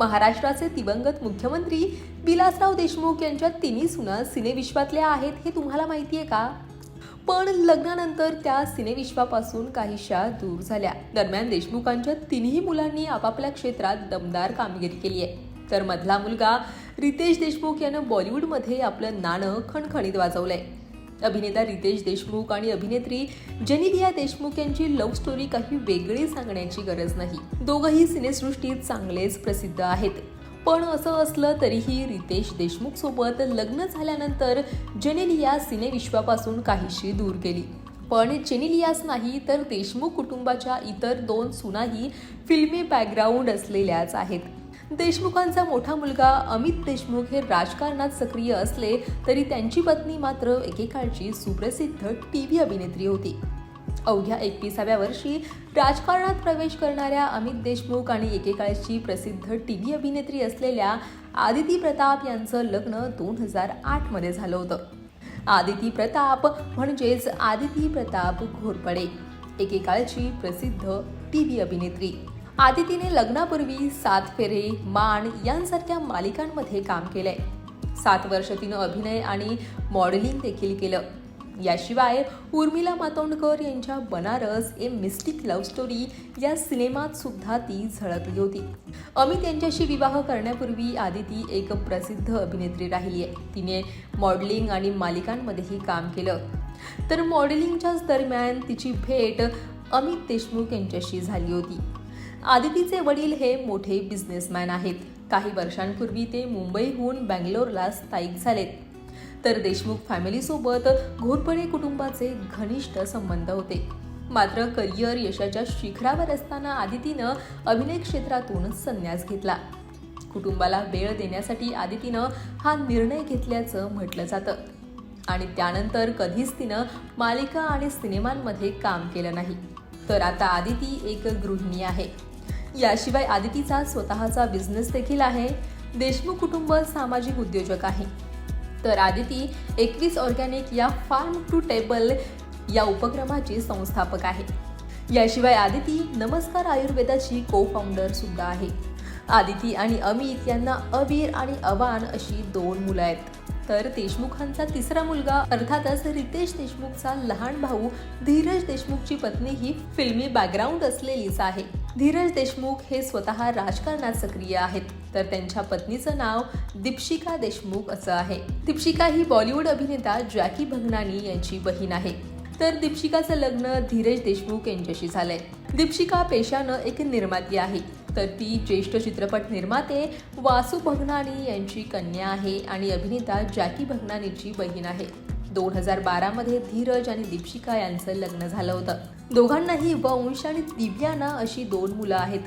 महाराष्ट्राचे दिवंगत मुख्यमंत्री विलासराव देशमुख यांच्या तिन्ही सुना सिनेविश्वातल्या आहेत हे तुम्हाला माहिती आहे का? पण लग्नानंतर त्या सिनेविश्वापासून काहीशा दूर झाल्या. दरम्यान देशमुखांच्या तिन्ही मुलांनी आपापल्या क्षेत्रात दमदार कामगिरी केली आहे. तर मधला मुलगा रितेश देशमुख यानं बॉलिवूडमध्ये आपलं नाणं खणखणीत वाजवलंय. अभिनेता रितेश देशमुख आणि अभिनेत्री जेनिलिया देशमुख यांची लव्ह स्टोरी काही वेगळी सांगण्याची गरज नाही. दोघंही सिनेसृष्टीत चांगलेच प्रसिद्ध आहेत. पण असं असलं तरीही रितेश देशमुख सोबत लग्न झाल्यानंतर जेनेलिया सिनेविश्वापासून काहीशी दूर गेली. पण जेनेलियास नाही तर देशमुख कुटुंबाच्या इतर दोन सुनाही फिल्मी बॅकग्राऊंड असलेल्याच आहेत. देशमुखांचा मोठा मुलगा अमित देशमुख हे राजकारणात सक्रिय असले तरी त्यांची पत्नी मात्र एकेकाळची सुप्रसिद्ध टी व्ही अभिनेत्री होती. अवघ्या एकविसाव्या वर्षी राजकारणात प्रवेश करणाऱ्या अमित देशमुख आणि एकेकाळची प्रसिद्ध टी व्ही अभिनेत्री असलेल्या आदिती प्रताप यांचं लग्न दोन हजार आठमध्ये झालं होतं. आदिती प्रताप म्हणजेच आदिती प्रताप घोरपडे एकेकाळची प्रसिद्ध टी व्ही अभिनेत्री. आदितीने लग्नापूर्वी सात फेरे मान यांसारख्या मालिकांमध्ये काम केलंय. सात वर्ष तिनं अभिनय आणि मॉडेलिंग देखील केलं. याशिवाय उर्मिला मातोंडकर यांच्या Banaras A mystic love story या सिनेमात सुद्धा ती झळकली होती. अमित यांच्याशी विवाह करण्यापूर्वी आदिती एक प्रसिद्ध अभिनेत्री राहिली आहे तिने मॉडेलिंग आणि मालिकांमध्येही काम केलं. तर मॉडेलिंगच्याच दरम्यान तिची भेट अमित देशमुख यांच्याशी झाली होती. आदितीचे वडील हे मोठे बिझनेसमॅन आहेत. काही वर्षांपूर्वी ते मुंबईहून बँगलोरला स्थायिक झालेत. तर देशमुख फॅमिलीसोबत घोरपडे कुटुंबाचे घनिष्ठ संबंध होते. मात्र करिअर यशाच्या शिखरावर असताना आदितीनं अभिनय क्षेत्रातून संन्यास घेतला. कुटुंबाला वेळ देण्यासाठी आदितीनं हा निर्णय घेतल्याचं म्हटलं जातं. आणि त्यानंतर कधीच तिनं मालिका आणि सिनेमांमध्ये काम केलं नाही. तर आता आदिती एक गृहिणी आहे. याशिवाय आदितीचा स्वतःचा बिझनेस देखील आहे. देशमुख कुटुंब सामाजिक उद्योजक आहे. तर आदिती एकवीस ऑर्गॅनिक या फार्म टू टेबल या उपक्रमाची संस्थापक आहे. याशिवाय आदिती नमस्कार आयुर्वेदाची को फाउंडर सुद्धा आहे. आदिती आणि अमित यांना अबीर आणि अवान अशी दोन मुलं आहेत. तर देशमुखांचा तिसरा मुलगा अर्थातच रितेश देशमुखचा लहान भाऊ धीरज देशमुखची पत्नी ही फिल्मी बॅकग्राऊंड असलेलीच आहे. धीरज देशमुख हे स्वतः राजकारणात सक्रिय आहेत. तर त्यांच्या पत्नीचं नाव दीपशिका देशमुख असं आहे. दीपशिका ही बॉलिवूड अभिनेता जॅकी भगनानी यांची बहीण आहे. तर दीपशिकाचं लग्न धीरज देशमुख यांच्याशी झालंय. दीपशिका पेशानं एक निर्माती आहे. तर ती ज्येष्ठ चित्रपट निर्माते वासू भगनानी यांची कन्या आहे आणि अभिनेता जॅकी भगनानीची बहीण आहे. दोन हजार बारामध्ये धीरज आणि दीपशिका यांचं लग्न झालं होतं. दोघांनाही वंश आणि दिव्याना अशी दोन मुलं आहेत.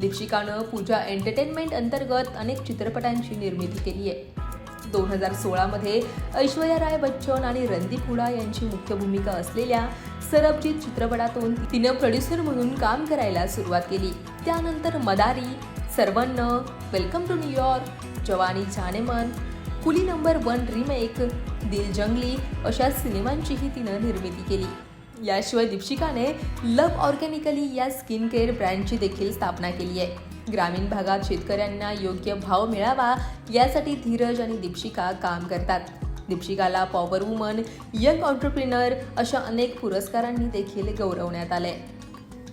दीपशिकानं पूजा एंटरटेनमेंट अंतर्गत अनेक चित्रपटांची निर्मिती केली आहे. दोन हजार सोळामध्ये ऐश्वर्या राय बच्चन आणि रणदीप हुडा यांची मुख्य भूमिका असलेल्या सरबजीत चित्रपटातून तिनं प्रोड्युसर म्हणून काम करायला सुरुवात केली. त्यानंतर Madari सर्वन्न welcome to New York Jawaani Jaaneman Coolie number one remake Dil Jungli अशा सिनेमांचीही तिनं निर्मिती केली. याशिवाय दीपशिकाने लव ऑर्गॅनिकली या स्किन केअर ब्रँडची देखील स्थापना केली आहे. ग्रामीण भागात शेतकऱ्यांना योग्य भाव मिळावा यासाठी धीरज आणि दीपशिका काम करतात. दीपशिकाला पॉवर वुमन यंग ऑन्टरप्रिनर अशा अनेक पुरस्कारांनी देखील गौरवण्यात आले